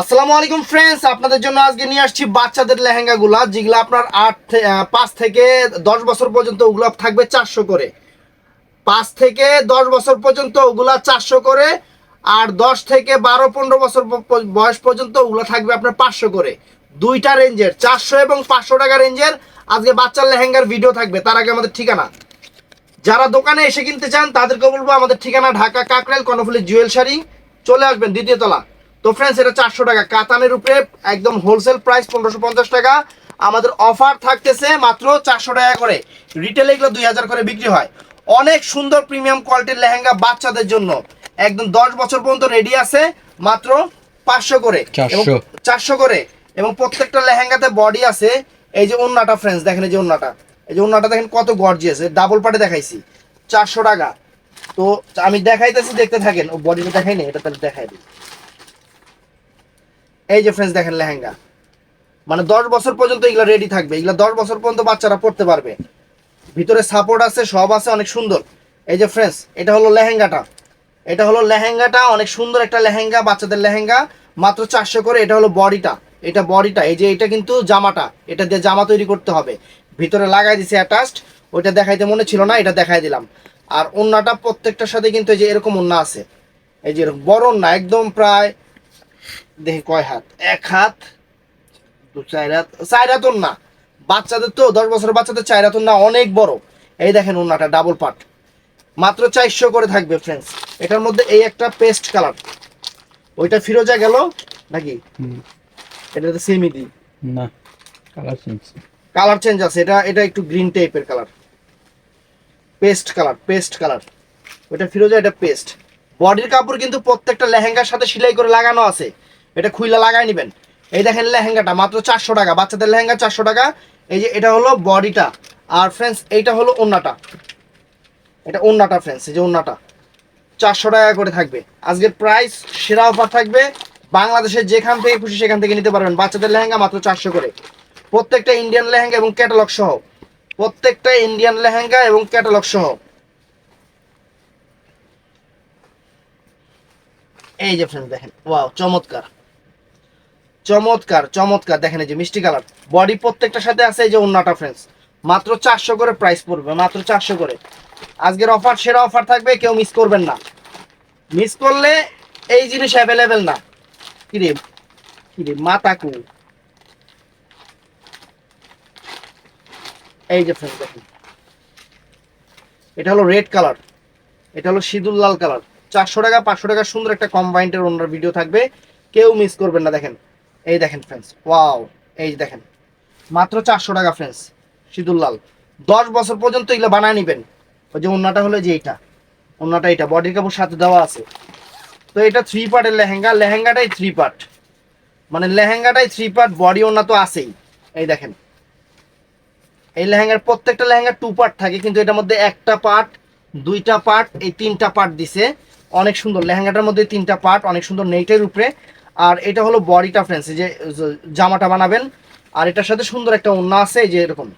আসসালামু আলাইকুম ফ্রেন্ডস আপনাদের জন্য আজকে নিয়ে আসছি বাচ্চাদের লেহেঙ্গা গুলা যেগুলো আপনার আট পাঁচ থেকে দশ বছর পর্যন্ত ওগুলো থাকবে চারশো করে। পাঁচ থেকে দশ বছর পর্যন্ত ওগুলা চারশো করে, আর দশ থেকে বারো, পনেরো বছর বয়স পর্যন্ত ওগুলো থাকবে আপনার পাঁচশো করে। দুইটা রেঞ্জের, চারশো এবং পাঁচশো টাকা রেঞ্জের আজকে বাচ্চার লেহেঙ্গার ভিডিও থাকবে, তার আগে আমাদের ঠিকানা। যারা দোকানে এসে কিনতে চান, তাদেরকে বলব আমাদের ঠিকানা ঢাকা কাকরাইল কর্ণফুলি জুয়েল শাড়ি। চলে আসবেন দ্বিতীয় তলা। তো ফ্রেন্ডস এটা চারশো টাকা। কাতানের উপরে একদম হোলসেল প্রাইস পনেরোশো পঞ্চাশ টাকা। আমাদের অফার থাকতেছে মাত্র চারশো টাকা করে। রিটেলে এগুলো দুই হাজার করে বিক্রি হয়। অনেক সুন্দর প্রিমিয়াম কোয়ালিটির লেহেঙ্গা বাচ্চাদের জন্য। একদম দশ বছর পর্যন্ত রেডি আছে মাত্র পাঁচশো করে। 400 এবং চারশো করে। এবং প্রত্যেকটা লেহেঙ্গাতে বডি আছে। এই যে ওন্নাটা ফ্রেন্ডস দেখেন এই যে ওন্নাটা। এই যে ওন্নাটা দেখেন কত গর্জিয়াস ডাবল পাটে দেখাইছি। চারশো টাকা। তো আমি দেখাইতেছি দেখতে থাকেন। ও বডিটা দেখাই না এটা তাহলে দেখাই দিই। এই যে ফ্রেন্ডস দেখেন লেহেঙ্গা। মানে দশ বছর পর্যন্ত এগুলো রেডি থাকবে। এগুলো দশ বছর পর্যন্ত বাচ্চারা পড়তে পারবে। ভিতরে সাপোর্ট আছে, সব আছে, অনেক সুন্দর। এই যে ফ্রেন্ডস এটা হলো লেহেঙ্গাটা। এটা হলো লেহেঙ্গাটা, অনেক সুন্দর একটা লেহেঙ্গা, বাচ্চাদের লেহেঙ্গা। মাত্র চারশো করে, এটা হলো বডিটা। এটা বডিটা, এই যে এটা কিন্তু জামাটা। এটা দিয়ে জামা তৈরি করতে হবে। ভিতরে লাগাই দিছে অ্যাটাচড ওইটা দেখাইতে মনে ছিল না, এটা দেখাই দিলাম। আর ওন্নাটা প্রত্যেকটার সাথে কিন্তু এই যে এরকম ওন্না আছে। এই যে এরকম বড় ওন্না, একদম প্রায় দেখি কয় হাত? এক হাত দু চার হাত। চার হাত ওন্না বাচ্চাদের তো দশ বছরের বাচ্চাদের চার হাত ওন্না অনেক বড়। এই দেখেন ওন্নাটা ডাবল পার্ট মাত্র চারশো করে থাকবে ফ্রেন্ডস এটার মধ্যে এই একটা পেস্ট কালার ওইটা ফিরোজা গেল নাকি? হুম, এটাতে সেমই দিই না কালার চেঞ্জ কালার চেঞ্জ আছে। এটা এটা একটু গ্রিন টাইপের colour paste colour paste colour ওটা ফিরোজা এটা পেস্ট বডির কাপড় কিন্তু প্রত্যেকটা লেহেঙ্গার সাথে সেলাই করে লাগানো আছে। এটা খুইলা লাগাই নেবেন। এই দেখেন লেহেঙ্গাটা, মাত্র চারশো টাকা, বাচ্চাদের লেহেঙ্গা চারশো টাকা। এই যে এটা হলো বডিটা। আর ফ্রেন্ডস এইটা হলো ওন্নাটা। এটা ওন্নাটা ফ্রেন্ডস এই যে ওন্নাটা। চারশো টাকা করে থাকবে। আজকের প্রাইস সেরা অফার থাকবে। বাংলাদেশের যেখান থেকে খুশি সেখান থেকে নিতে পারবেন। বাচ্চাদের লেহেঙ্গা মাত্র চারশো করে। প্রত্যেকটা ইন্ডিয়ান লেহেঙ্গা এবং ক্যাটালগ সহ। প্রত্যেকটা ইন্ডিয়ান লেহেঙ্গা এবং ক্যাটালগ সহ। এই যে ফ্রেন্ড দেখেন। ওয়াও চমৎকার। চমৎকার চমৎকার। দেখেন এই যে মিষ্টি কালার। বডি প্রত্যেকটার সাথে আছে এই যে অন্যটা ফ্রেন্ডস মাত্র চারশো করে প্রাইস পড়বে, মাত্র চারশো করে। আজকের অফার সেরা অফার থাকবে, কেউ মিস করবেন না। মিস করলে এই জিনিস অ্যাভেলেবেল না। কিরে কিরে মাতাকু এই যে ফ্রেন্ড দেখেন। এটা হলো রেড কালার এটা হলো সিঁদুর লাল কালার চারশো টাকা, পাঁচশো টাকা সুন্দর একটা কম্বাইন্ডের ওনার ভিডিও থাকবে। কেউ মিস করবেন না, দেখেন। এই দেখেন ফ্রেন্ডস ওয়াও এই দেখেন, মাত্র চারশো টাকা ফ্রেন্ডস সিঁদুর লাল। দশ বছর পর্যন্ত এগুলো বানায় নেবেন। ওই যে ওনাটা হলো যে এইটা ওনাটা এটা বডির কাপড় সাথে দেওয়া আছে। তো এটা থ্রি পার্টের লেহেঙ্গা, লেহেঙ্গাটাই থ্রি পার্ট মানে লেহেঙ্গাটাই থ্রি পার্ট বডি ওনা তো আছেই। এই দেখেন, এই লেহেঙ্গার প্রত্যেকটা লেহেঙ্গা টু পার্ট থাকে, কিন্তু এটার মধ্যে একটা পার্ট দুইটা পার্ট এই তিনটা পার্ট দিছে। অনেক সুন্দর, লেহেঙ্গাটার মধ্যে তিনটা পার্ট অনেক সুন্দর নেইটের উপরে আর এটা হলো বডিটা ফ্রেন্ডস যে জামাটা বানাবেন, আর এটার সাথে সুন্দর একটা ওন্না আছে যে এরকম।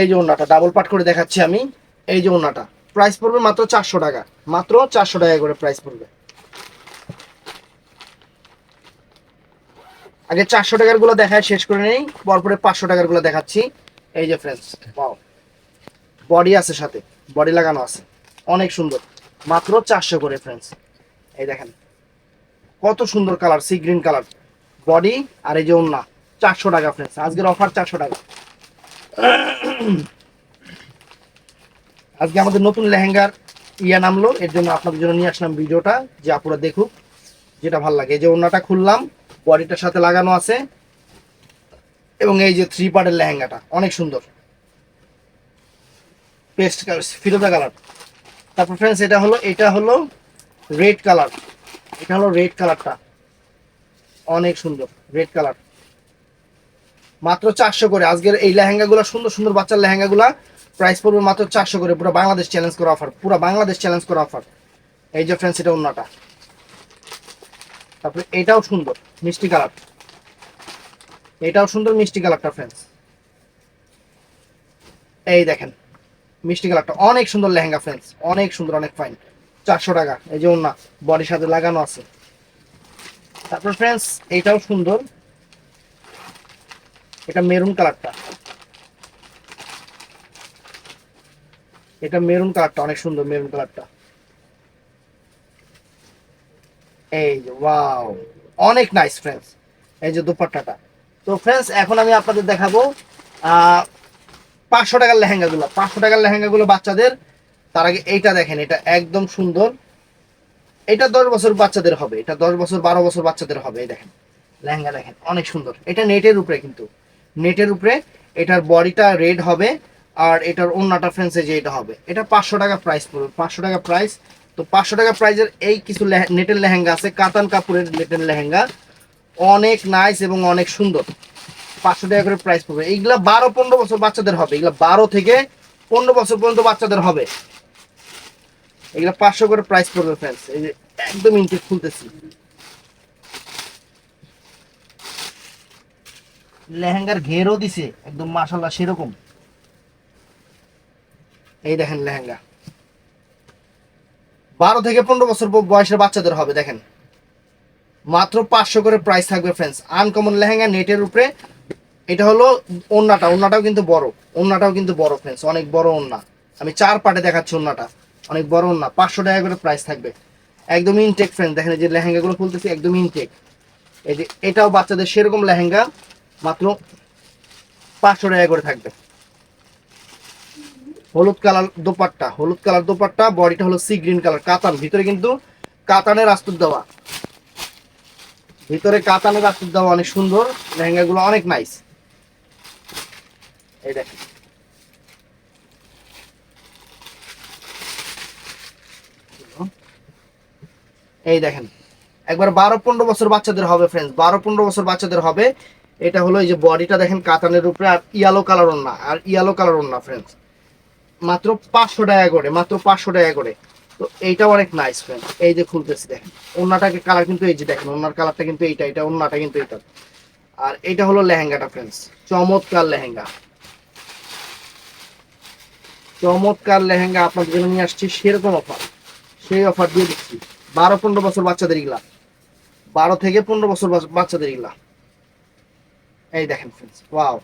এই যে ওন্নাটা ডাবল পার্ট করে দেখাচ্ছি আমি, এই যে ওন্নাটা প্রাইস পড়বে মাত্র চারশো টাকা, মাত্র চারশো টাকা করে প্রাইস পড়বে। আগে চারশো টাকারগুলো দেখায় শেষ করে নেই, পরপরে পাঁচশো টাকারগুলো দেখাচ্ছি। এই যে ফ্রেন্ডস পাও বডি আছে সাথে বডি লাগানো আছে, অনেক সুন্দর, মাত্র চারশো করে ফ্রেন্ডস এই দেখেন। কত সুন্দর colour sea green colour. Body আর এই যে ওন্না চারশো টাকা ফ্রেন্ডস আজকের অফার চারশো টাকা। আজকে আমাদের নতুন লেহেঙ্গার ইয়া নামলো, এর জন্য আপনাদের জন্য নিয়ে আসলাম ভিডিওটা, যে আপনারা দেখুক যেটা ভালো লাগে। এই যে ওন্নাটা খুললাম বডিটার সাথে লাগানো আছে, এবং এই যে থ্রি পার্টের লেহেঙ্গাটা, অনেক সুন্দর। পেস্ট ফিরোজা কালার তারপর ফ্রেন্ডস এটা হলো এটা হলো রেড কালার এটা হলো রেড কালারটা অনেক সুন্দর রেড কালার মাত্র চারশো করে। আজকের এই লেহেঙ্গাগুলো, সুন্দর সুন্দর বাচ্চার লেহেঙ্গাগুলা প্রাইস পড়বে মাত্র চারশো করে। পুরো বাংলাদেশ চ্যালেঞ্জ করা অফার পুরো বাংলাদেশ চ্যালেঞ্জ করা অফার এই যে ফ্রেন্ডস এটা অন্যটা। তারপরে এটাও সুন্দর, মিষ্টি কালার এটাও সুন্দর মিষ্টি কালারটা ফ্রেন্ডস এই দেখেন, মিষ্টি কালারটা অনেক সুন্দর লেহেঙ্গা ফ্রেন্ডস অনেক সুন্দর, অনেক ফাইন চারশো টাকা, এই যে ওনা বডির সাথে লাগানো আছে। তারপর ফ্রেন্ডস এটাও সুন্দর। এটা মেরুন কালারটা এটা মেরুন কালারটা অনেক সুন্দর মেরুন কালারটা এই ওয়াও অনেক নাইস ফ্রেন্ডস এই যে দুপাট্টাটা। তো ফ্রেন্ডস এখন আমি আপনাদের দেখাবো পাঁচশো টাকার লেহেঙ্গাগুলো। পাঁচশো টাকার লেহেঙ্গাগুলো বাচ্চাদের তার আগে এইটা দেখেন, এটা একদম সুন্দর। এটা দশ বছর বাচ্চাদের হবে, এটা দশ বছর বারো বছর বাচ্চাদের হবে, এই দেখেন। লেহেঙ্গা দেখেন, অনেক সুন্দর। এটা নেটের উপরে কিন্তু। নেটের উপরে এটার বডিটা রেড হবে, আর এটার অন্যটা ফ্রেন্সে যে এটা হবে। এটা পাঁচশো টাকা প্রাইস পড়বে, পাঁচশো টাকা প্রাইস তো পাঁচশো টাকা প্রাইজের এই কিছু নেটের লেহেঙ্গা আছে, কাতান কাপড়ের নেটের লেহেঙ্গা। অনেক নাইস এবং অনেক সুন্দর। পাঁচশো টাকা করে প্রাইস পড়বে। এইগুলা বারো, পনেরো বছর বাচ্চাদের হবে। এগুলা বারো থেকে পনেরো বছর পর্যন্ত বাচ্চাদের হবে। এগুলা পাঁচশো করে প্রাইস পড়বে ফ্রেন্ডস এই যে একদম খুলতেছি। লেহেঙ্গার ঘেরও দিছে, একদম সেরকম। এই দেখেন লেহেঙ্গা। বারো থেকে পনেরো বছর বয়সের বাচ্চাদের হবে, দেখেন। মাত্র পাঁচশো করে প্রাইস থাকবে ফ্রেন্ডস আনকমন লেহেঙ্গা নেটের উপরে, এটা হলো ওন্নাটা, ওন্নাটাও কিন্তু বড়। ওন্নাটাও কিন্তু বড় ফ্রেন্ডস অনেক বড় ওন্না। আমি চার পাটে দেখাচ্ছি ওন্নাটা। অনেক বড় না, পাঁচশো টাকা করে প্রাইস থাকবে। একদম ইনটেক ফ্রেন্ড দেখেন যে লেহেঙ্গাগুলো খুলতেছি, একদম ইনটেক এই যে এটাও বাচ্চাদের সেরকম লেহেঙ্গা, মাত্র পাঁচশো টাকা করে থাকবে। হলুদ কালার দোপাট্টা, হলুদ কালার দোপাট্টা, বডিটা হলো সি গ্রিন কালার কাতান। ভিতরে কিন্তু কাতানের আস্তুর দেওয়া। ভিতরে কাতানের আস্তুর দেওয়া অনেক সুন্দর, লেহেঙ্গাগুলো অনেক নাইস এই দেখেন। এই দেখেন, একবার বারো পনেরো বছর বাচ্চাদের হবে ফ্রেন্ডস বারো পনেরো বছর বাচ্চাদের হবে। এটা হলো এই যে বডিটা দেখেন কাতানের উপরে, আর ইয়ালো কালার না আর ইয়ালো কালার না ফ্রেন্ডস মাত্র পাঁচশো টাকা করে, মাত্র পাঁচশো টাকা করে। তো এইটা অনেক নাইস ফ্রেন্ড এই যে খুলতেছি, দেখেন ওন্নাটাকে কালার কিন্তু এই যে দেখেন ওনার কালারটা কিন্তু এইটা, এটা অন্যটা কিন্তু এটা আর এটা হলো লেহেঙ্গাটা ফ্রেন্ডস চমৎকার লেহেঙ্গা। চমৎকার লেহেঙ্গা, আপনাদের জন্য নিয়ে আসছি, সেরকম অফার সেই অফার দিয়ে দিচ্ছি। বারো, পনেরো বছর বাচ্চাদের এগুলা। বারো থেকে পনেরো বছর বাচ- বাচ্চাদের এগুলা। এই দেখেন ফ্রেন্ডস ওয়াও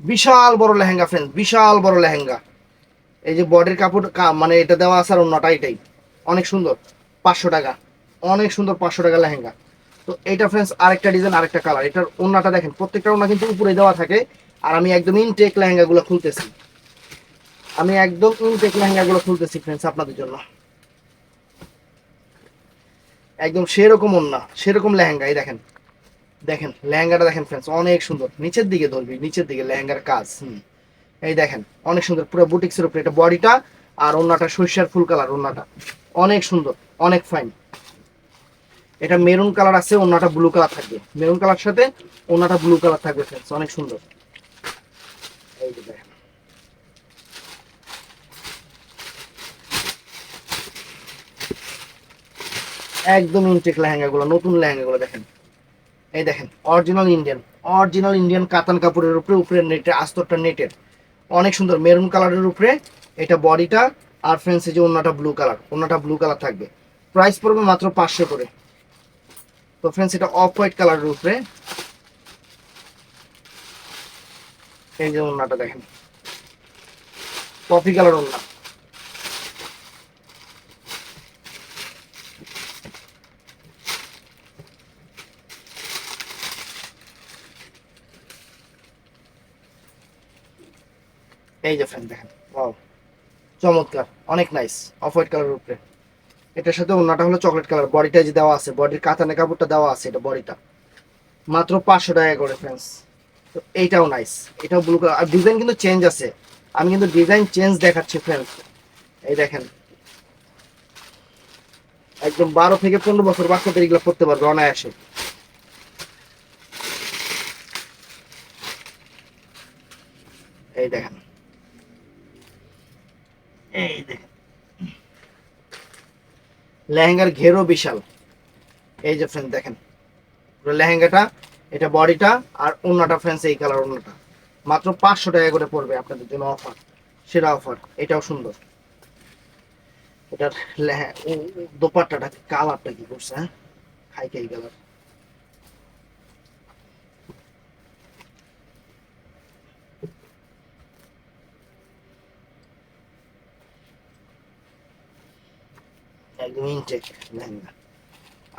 বিশাল বড় লেহেঙ্গা ফ্রেন্ডস বিশাল বড় লেহেঙ্গা। এই যে বডির কাপড় মানে এটা দেওয়া আছে আর অন্যটা এটাই। অনেক সুন্দর, পাঁচশো টাকা। অনেক সুন্দর পাঁচশো টাকা লেহেঙ্গা। তো এটা ফ্রেন্ডস আরেকটা ডিজাইন আরেকটা কালার এটার ওন্নাটা দেখেন, প্রত্যেকটা ওন্না কিন্তু উপরে দেওয়া থাকে। আর আমি একদম ইনটেক লেহেঙ্গাগুলো খুলতেছি। আমি একদম ইনটেক লেহেঙ্গাগুলো খুলতেছি ফ্রেন্ডস আপনাদের জন্য। একদম সেরকম ওন্না সেরকম লেহেঙ্গা, এই দেখেন। দেখেন, লেহেঙ্গাটা দেখেন ফ্রেন্ডস অনেক সুন্দর। নিচের দিকে ধরবি, নিচের দিকে লেহেঙ্গার কাজ, হুম। এই দেখেন, অনেক সুন্দর, পুরো বুটিক্সের উপরে এটা বডিটা আর ওন্নাটা সরিষার ফুল কালার ওন্নাটা অনেক সুন্দর, অনেক ফাইন এটা মেরুন কালার আছে ওন্নাটা ব্লু কালার থাকবে। মেরুন কালার সাথে ওন্নাটা ব্লু কালার থাকবে ফ্রেন্ডস অনেক সুন্দর। এই দেখেন। একদম ইনটেক লেহেঙ্গাগুলো, নতুন লেহেঙ্গাগুলো দেখেন। এই দেখেন অরিজিনাল ইন্ডিয়ান অরিজিনাল ইন্ডিয়ান কাতান কাপড়ের উপরে উপরে নেটের, আস্তরটা নেটের। অনেক সুন্দর মেরুন কালারের উপরে এটা বডিটা আর ফ্রেন্ডস এই যে অন্যটা ব্লু কালার অন্যটা ব্লু কালার থাকবে। প্রাইস পড়বে মাত্র পাঁচশো করে। তো ফ্রেন্ডস এটা অফ হোয়াইট কালারের উপরে। এই যে অন্যটা দেখেন। কফি কালার অন্য এই যে ফ্রেন্ড দেখেন ওয়াও চমৎকার, অনেক নাইস অফ হোয়াইট কালারের উপরে। এটার সাথে অন্যটা হলো চকলেট কালার বডিটা যে দেওয়া আছে বডির কাতানে কাপড়টা দেওয়া আছে এটা বডিটা মাত্র পাঁচশো টাকা করে ফ্রেন্ডস তো এইটাও নাইস এটাও ব্লু কালার আর ডিজাইন কিন্তু চেঞ্জ আছে। আমি কিন্তু ডিজাইন চেঞ্জ দেখাচ্ছি ফ্রেন্ডস এই দেখেন, একদম বারো থেকে পনেরো বছর বাচ্চাদের এগুলো পড়তে পারবে অনায়াসে। এই দেখেন এই দেখেন লেহেঙ্গার ঘেরও বিশাল। এই যে ফ্রেন্ডস দেখেন লেহেঙ্গাটা, এটা বডিটা আর অন্যটা ফ্রেন্ডস এই কালার অন্যটা মাত্র পাঁচশো টাকা করে পড়বে আপনাদের জন্য অফার সেরা অফার এটাও সুন্দর। এটার দোপাট্টাটা কালারটা কি করছে হ্যাঁ? খাই খাই কালার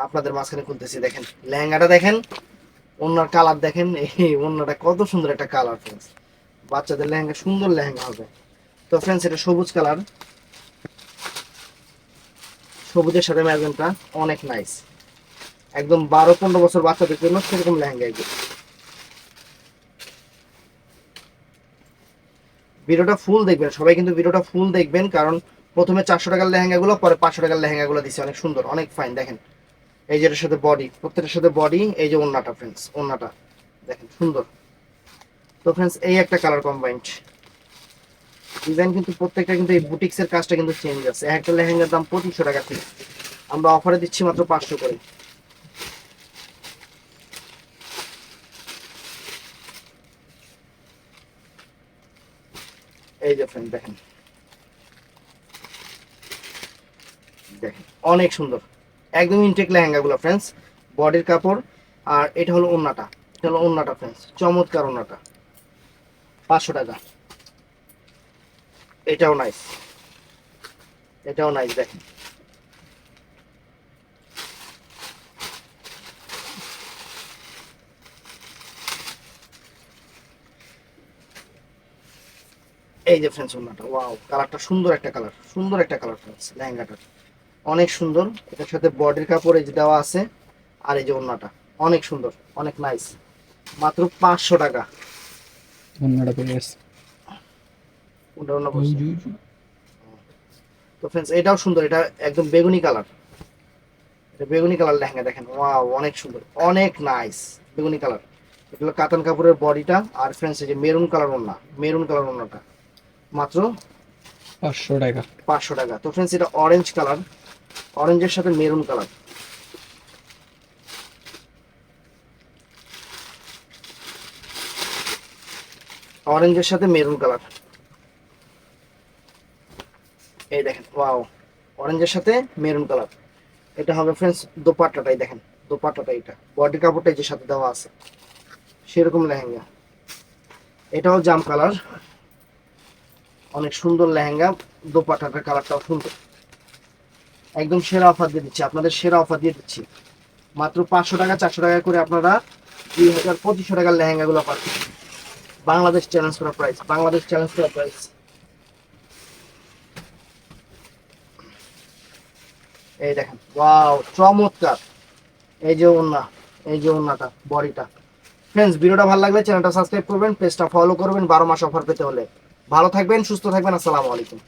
আপনাদের মাঝখানে খুলতেছি, দেখেন, লেহেঙ্গাটা দেখেন ওনার কালার দেখেন, এই ওনাটা কত সুন্দর একটা কালার ফ্রেন্ডস বাচ্চাদের লেহেঙ্গা, সুন্দর লেহেঙ্গা হবে। তো ফ্রেন্ডস এটা সবুজ কালার সবুজের সাথে ম্যাজেন্টা অনেক নাইস একদম বারো, পনেরো বছর বাচ্চাদের জন্য সেরকম লেহেঙ্গা এগুলো ভিডিওটা ফুল দেখবেন, সবাই কিন্তু ভিডিওটা ফুল দেখবেন, কারণ প্রথমে চারশো টাকার লেহেঙ্গাগুলো, পরে পাঁচশো টাকার লেহেঙ্গাগুলো দিচ্ছে অনেক সুন্দর, অনেক ফাইন দেখেন। এই যে এটার সাথে বডি প্রত্যেকটার সাথে বডি এই যে ওন্নাটা ফ্রেন্ডস ওন্নাটা, দেখেন, সুন্দর। তো ফ্রেন্ডস এই একটা কালার কম্বাইন্ড ডিজাইন কিন্তু প্রত্যেকটা কিন্তু এই বুটিক্সের কাজটা কিন্তু চেঞ্জ আছে। একটা লেহেঙ্গার দাম পঁচিশশো টাকা থেকে আমরা অফারে দিচ্ছি মাত্র পাঁচশো করে। এই যে ফ্রেন্ড দেখেন। দেখেন অনেক সুন্দর। একদম ইনটেক লেহেঙ্গা গুলো ফ্রেন্ডস বডির কাপড়, আর এটা হলো ওন্নাটা। এটা হলো ওন্নাটা ফ্রেন্ডস চমৎকার ওন্নাটা। পাঁচশো টাকা। এটাও নাইস এটাও নাইস দেখেন। এই যে ফ্রেন্ডস ওন্নাটা। ওয়াও কালারটা সুন্দর একটা কালার সুন্দর একটা কালার ফ্রেন্ডস লেহেঙ্গাটার। অনেক সুন্দর। এটার সাথে বডির কাপড় এই যে দেওয়া আছে আর এই যে ওন্নাটা। অনেক সুন্দর অনেক নাইস মাত্র পাঁচশো টাকা। অন্যটা পেয়ে গেছে ওটা অন্য তো ফ্রেন্ডস এটাও সুন্দর এটা একদম বেগুনি কালার। এটা বেগুনি কালার লেহেঙ্গা দেখেন। ওয়াও অনেক সুন্দর অনেক নাইস বেগুনি কালার। এগুলো কাতান কাপড়ের বডিটা আর ফ্রেন্ডস এই যে মেরুন কালার ওন্না মেরুন কালার ওন্নাটা। মাত্র পাঁচশো টাকা। পাঁচশো টাকা। তো ফ্রেন্ডস এটা অরেঞ্জ কালার। অরেঞ্জের সাথে মেরুন কালার অরেঞ্জের সাথে মেরুন কালার এই দেখেন ওয়াও অরেঞ্জের সাথে মেরুন কালার এটা হবে ফ্রেন্ডস দোপাট্টাটাই দেখেন, দোপাট্টাটা এটা। বডি কাপড়টা যে সাথে দেওয়া আছে। সেরকম লেহেঙ্গা। এটাও জাম কালার অনেক সুন্দর লেহেঙ্গা, দোপাট্টাটার কালারটাও সুন্দর। একদম সেরা অফার দিয়ে দিচ্ছি, আপনাদের সেরা অফার দিয়ে দিচ্ছি। মাত্র পাঁচশো টাকা, চারশো টাকা করে আপনারা দুই হাজার পঁচিশশো টাকার লেহেঙ্গাগুলো পাচ্ছেন বাংলাদেশ চ্যালেঞ্জ করা প্রাইস বাংলাদেশ চ্যালেঞ্জ করা প্রাইস এই দেখেন ওয়াও চমৎকার। এই যে ওন্না এই যে ওনাটা বডিটা। ফ্রেন্ডস ভিডিওটা ভালো লাগলে চ্যানেলটা সাবস্ক্রাইব করবেন পেজটা ফলো করবেন, বারো মাস অফার পেতে হলে। ভালো থাকবেন, সুস্থ থাকবেন, আসসালামু আলাইকুম।